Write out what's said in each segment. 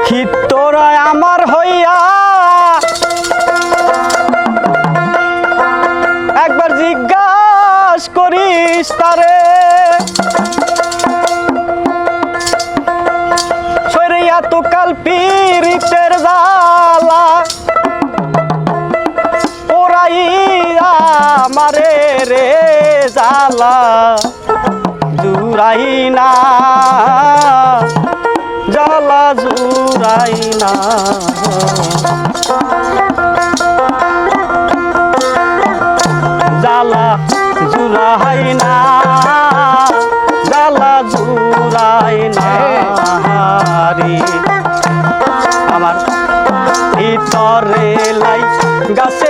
সখী তোরা আমার হইয়া। একবার জিজ্ঞাস করিস তারে। তো কাল পীরিতের জালা ওরাইয়া আমারে রে জালা দূরাই না। না জালা জুলাই না জালা জুলাই না রে। আমার ইতরে লাই গাছে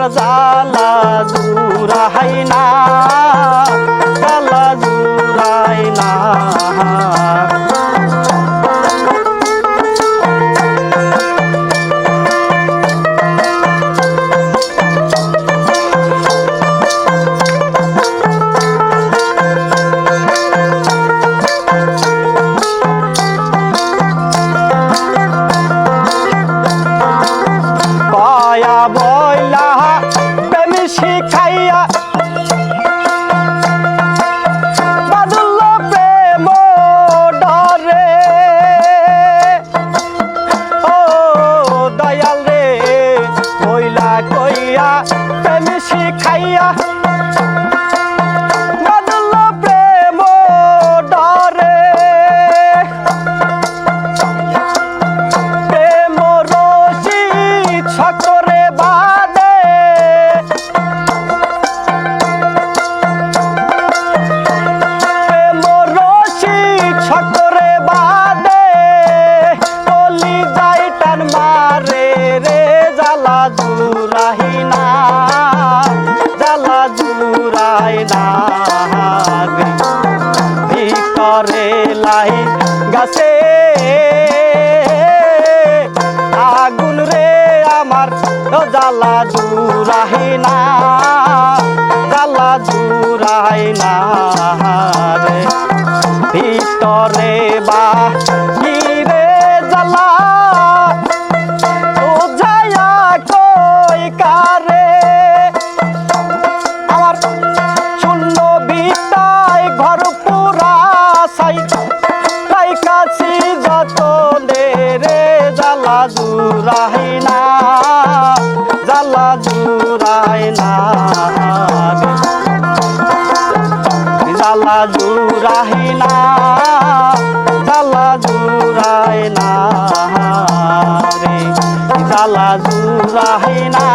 Sarazar. জুরাই না ভিতরে লাই গাছে। আগুন রে আমার জ্বালা জুরাহি না, জ্বালা জুরাই না রে। ভিতরে বা যায় না